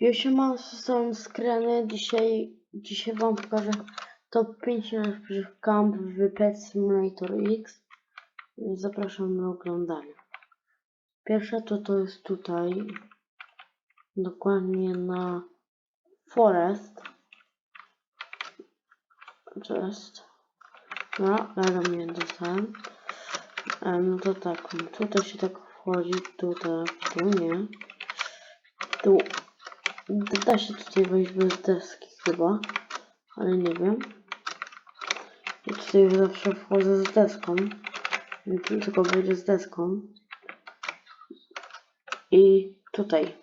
Siema, są skreny. Dzisiaj, dzisiaj wam pokażę top 5 najlepszych kamp w Pet Simulator X. Zapraszam na oglądanie. Pierwsze to to jest tutaj. Dokładnie na Forest. To jest. No, ale mnie dostałem. E, no to tak, tutaj się tak wchodzi, tutaj, tu nie. Tu Da się tutaj wejść bez deski chyba, ale nie wiem. Ja tutaj zawsze wchodzę z deską, więc tylko wejdę z deską. I tutaj.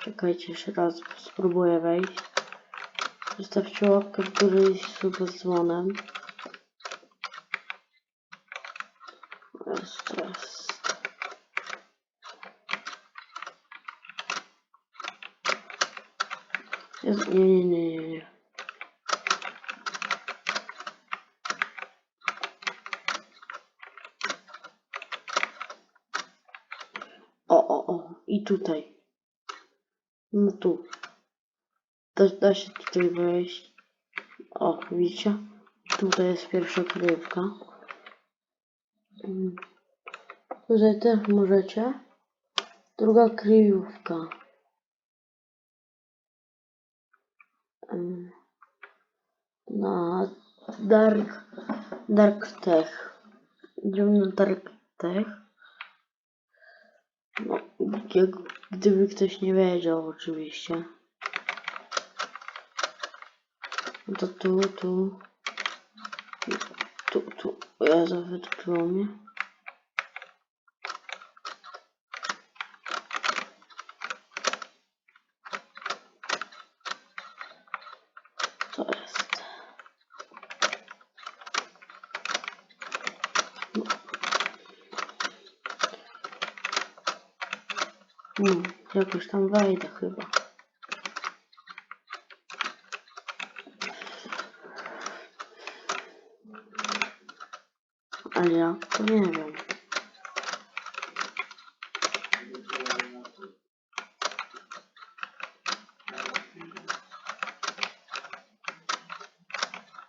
Czekajcie, jeszcze raz spróbuję wejść. Zostawcie łapkę w górę i suba dzwonem. Jeszcze raz. Jest, nie, nie, nie, nie, nie. O, o, o. I tutaj. No tu. Da, da się tutaj wejść. O, widzicie? Tutaj jest pierwsza kryjówka. Mm. Tutaj też możecie. Druga kryjówka. Na Dark Dark Tech. Idziemy na Dark Tech. No, jak, gdyby ktoś nie wiedział oczywiście. No to tu, tu. Tu, tu. O Jezu, wytopiło mnie. To jest. No, jakoś tam wejdę chyba. Ale jak to nie wiem.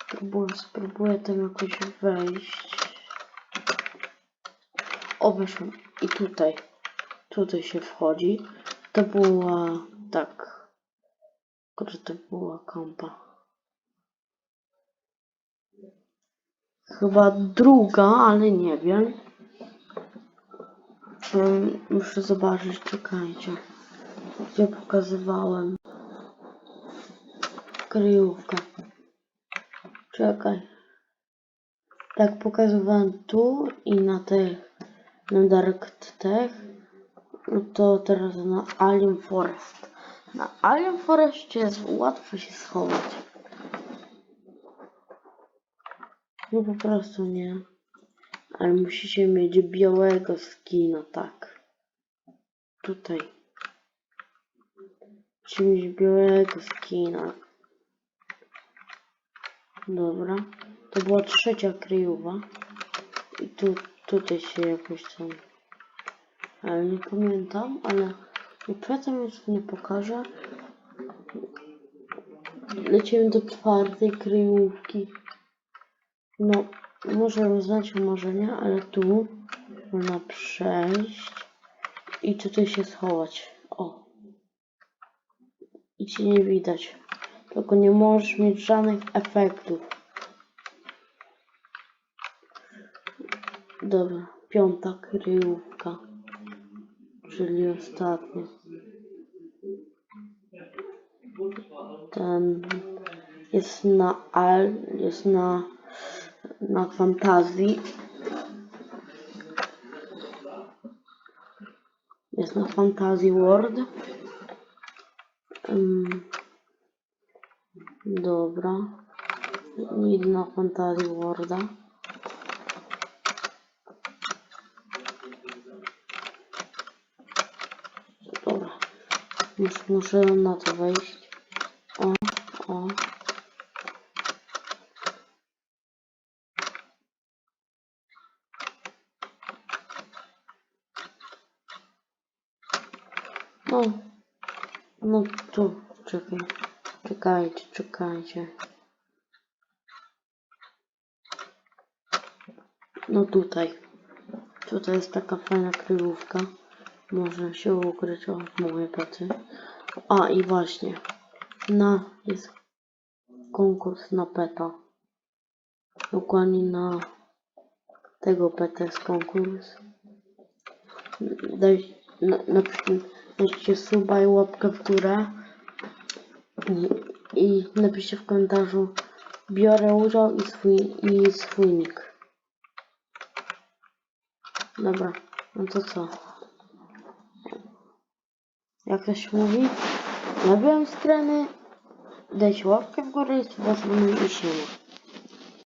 Spróbuję, spróbuję tam jakoś wejść. O, weszłam. I tutaj. Tutaj się wchodzi. To była... Tak. Kurde, to była kampa. Chyba druga, ale nie wiem. Em, muszę zobaczyć, czekajcie. Gdzie pokazywałem. Kryjówkę. Czekaj. Tak pokazywałem tu i na tych na Dark Tech. To teraz na Alien Forest. Na Alien Forestie jest łatwo się schować. No po prostu nie. Ale musicie mieć białego skina, tak. Tutaj. Musicie mieć białego skina. Dobra. To była trzecia kryjowa. I tu, tutaj się jakoś tam... Ale nie pamiętam, ale... Pamiętam, już nie pokażę. Lecimy do czwartej kryjówki. No, może uznać, może nie, ale tu można przejść i tutaj się schować. O. I cię nie widać. Tylko nie możesz mieć żadnych efektów. Dobra, piąta kryjówka. Czyli ostatnia. Ten jest na al, jest na na fantazji. Jest na Fantasy World. Ym, dobra. Idę na Fantasy Worlda. Muszę, na to wejść. O, o. No. No tu, czekaj. Czekajcie, czekajcie. No tutaj. Tutaj jest taka fajna kryjówka. Można się ukryć od mojej pracy. A i właśnie. Na jest konkurs na peta. Dokładnie na tego peta jest konkurs. Daj, na, dajcie suba i łapkę w górę. I, I napiszcie w komentarzu biorę udział i swój, i swój nick. Dobra, no to co? Jak to się mówi? Nabiłem skreny, dajcie łapkę w górę i subskrybujcie i siema.